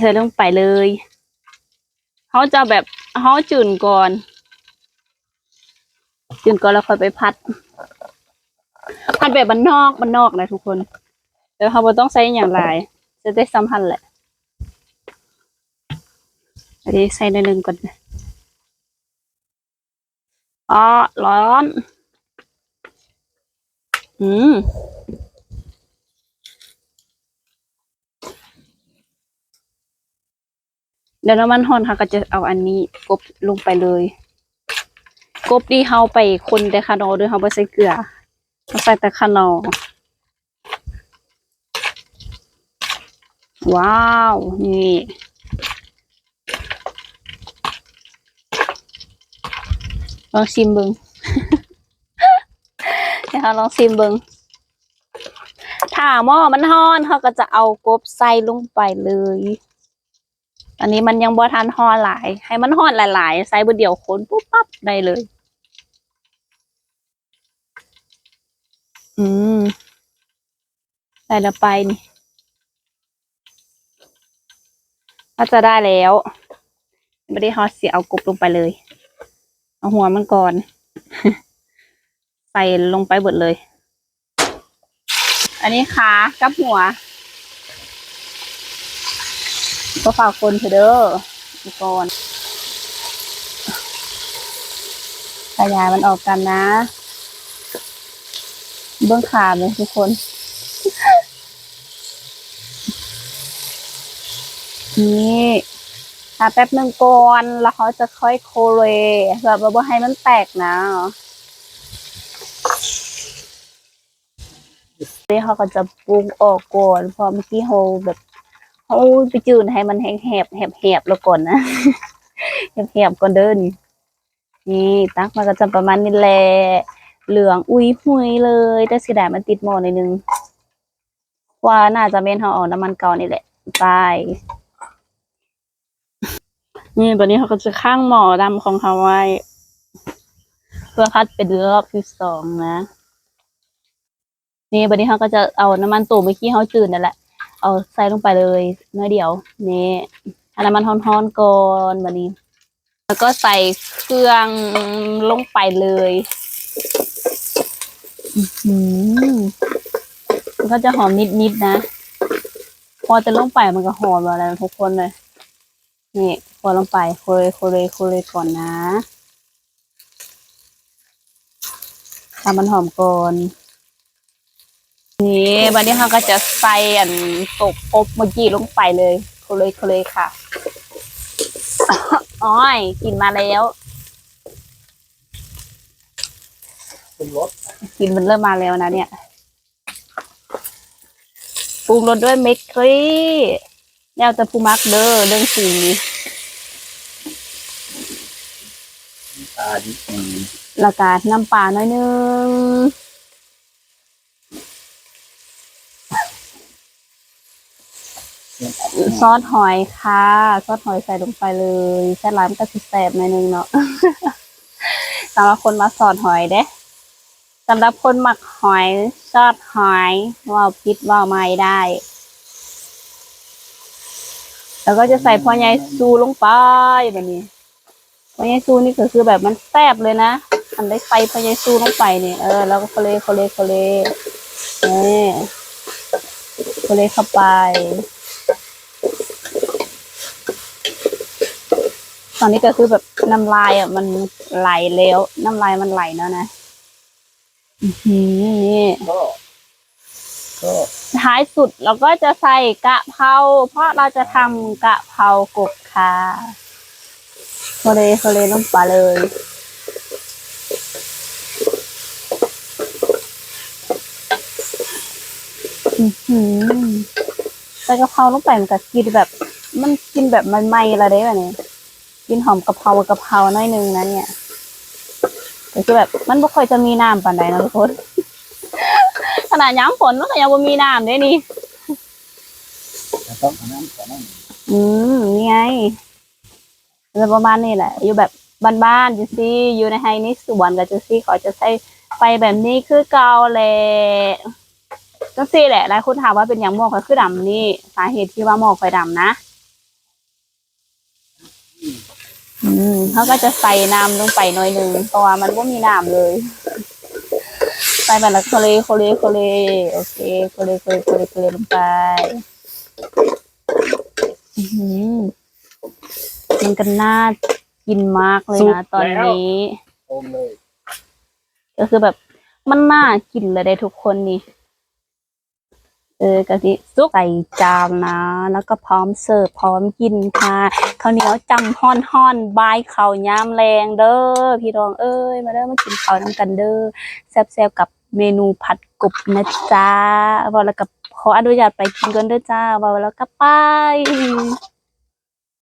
ใส่ลงไปเลยเขาจะแบบเขาจืนก่อน จืนก่อนแล้วค่อยไปพัด พัดแบบบ้านนอกบ้านนอกนะทุกคนเดี๋ยวเขาต้องใส่อย่างไรจะได้สัมพันธ์แหละอันนี้ใส่ในอยหนึ่งก่อนอ๋อร้อน อืม เดี๋ยวน้ำมันหอนค่ะก็จะเอาอันนี้กบลงไปเลย กบที่เฮาไปคนแต่คานอด้วยเฮาบ่ใส่เกลือเราใส่แต่คานอว้าว นี่ลองชิมเบิงเดี๋ยวเราลองชิมเบิงถ้าหม้อมันฮ้อนเขาก็จะเอากบใส่ลงไปเลย อันนี้มันยังบ่ทันฮอหลาย ให้มันฮอนหลายๆใส่บดเดียวคนปุ๊บปั๊บได้เลย อืมใส่ละไปนี่ก็จะได้แล้วไม่ได้ฮอตเสียเอากบลงไปเลย เอาหัวมันก่อน ใส่ลงไปหมดเลย อันนี้ขากับหัว ก็ฝากคนเถอะเด้อทุกคนขยายมันออกกันนะ เบื้องขาเลยทุกคน นี่ทาแป๊บหนึ่งก่อนแล้วเขาจะค่อยโคเรแบบว่าให้มันแตกนะนี่เขาก็จะปรุงออกก่อนเพอเมื่อกี้เขาแบบ เขาไปจืดให้มันแห้งแหบแหบแหบแล้วก่อนนะแหบแหบก่อนเดินนี่ตักมันก็จะประมาณนี้แหละเหลืองอุ้ยหุยเลยแต่สีดงมันติดหม้อหน่อยนึงว่าน่าจะเม่นเขาเอาน้ำมันเก่านี่แหละไปนี่ตอนนี้เขาก็จะข้างหมอดำของเขาไว้ เพื่อคัดเป็นรอบที่สองนะ นี่บันนี้เขาก็จะเอาน้ำมันตูเมื่อกี้เขาจืดนั่นแหละ เอาใส่ลงไปเลยน้อยเดียวนี่เอาน้ำมันร้อนๆก่อนบันนี้ แล้วก็ใส่เครื่องลงไปเลยอืมันก็จะหอมนิดๆนะ พอจะลงไปมันก็หอมแล้วนะทุกคนเลยนี่พอลงไปโคเลโคเลโคเลก่อนนะทำมันหอมก่อน นี่บันนี้เราก็จะใส่อันตกอบเมื่อกี้ลงไปเลยโคเลโคเลค่ะอ้อยกลินมาแล้วเป็นรสกลินมันเริ่มมาแล้วนะเนี่ยปรุงรสด้วยเมกกรีแนวจะพูมักเด้อเรื่องสีตาดีอืมแล้วก็น้ำปลาหน่อยนึง ซอสหอยค่ะ ซอสหอยใส่ลงไปเลยแค่ร้านก็สิแสบหน่อยนึงเนาะสำหรับคนมาสอดหอยเด้สำหรับคนหมักหอยซอสหอยว่าพิษว่าไม่ได้ แล้วก็จะใส่พอใหญ่ซูลงไปแบบนี้พอใหญ่ซูนี่ก็คือแบบมันแซ่บเลยนะอันได้ไฟพอใหญ่ซูลงไปเนี่ยเออแล้วก็โคเลโคเลโคเลนี่โคเลเข้าไป ตอนนี้ก็คือแบบน้ำลายอะ มันไหลแล้ว น้ำลายมันไหลแล้วนะอือหือนี่ท้ายสุดเราก็จะใส่กะเพราเพราะเราจะทำกะเพรากบค่ะโคเลโคเลลงไปเลยอือหือใส่กะเพราลงไปมันก็กินแบบ มันกินแบบมันไหม้ๆละเด้แบบนี้ กินหอมกะเพรากะเพราหน่อยนึงนะเนี่ยแต่คือแบบมันไม่ค่อยจะมีน้ำปานใดนะทุกคนขนาดย้ำฝนมันก็ยังบ่มีน้ำด้วยนี่จะต้องเอาน้ำก่อนนั่นอืมนี่ไงจะประมาณนี้แหละ อยู่แบบบ้านๆจูซี่อยู่ในไฮนี่สวนกับจูซี่ขอจะใช้ไฟแบบนี้คือเกาแหละจังซี่แหละหลายคนถามว่าเป็นอย่างหมอกไฟคือดำนี่ สาเหตุที่ว่าหมอกไฟดำนะ อืมเขาก็จะใส่น้ำลงไปหน่อยหนึ่งเพราะว่ามันไม่มีน้ำเลยใส่ไปแล้วโคเลโคเลโคเลโอเคโคเลโคเลโคเลโคเลลงไปอื้อหือมันก็น่ากินมากเลยนะตอนนี้โอมเลยก็คือแบบมันน่ากินเลยได้ทุกคนนี่ เออกะทิซุกใส่จานนะ แล้วก็พร้อมเสิร์ฟพร้อมกินค่ะข้าวเหนียวจำฮ้อนฮ้อนบายข้าวยามแรงเด้อพี่รองเอ้ยมาเด้อมากินข้าวน้ำกันเด้อแซ่บๆกับเมนูผัดกบนะจ๊ะว่าแล้วกับขออนุญาตไปกินกันเด้อจ้าว่าแล้วก็ไป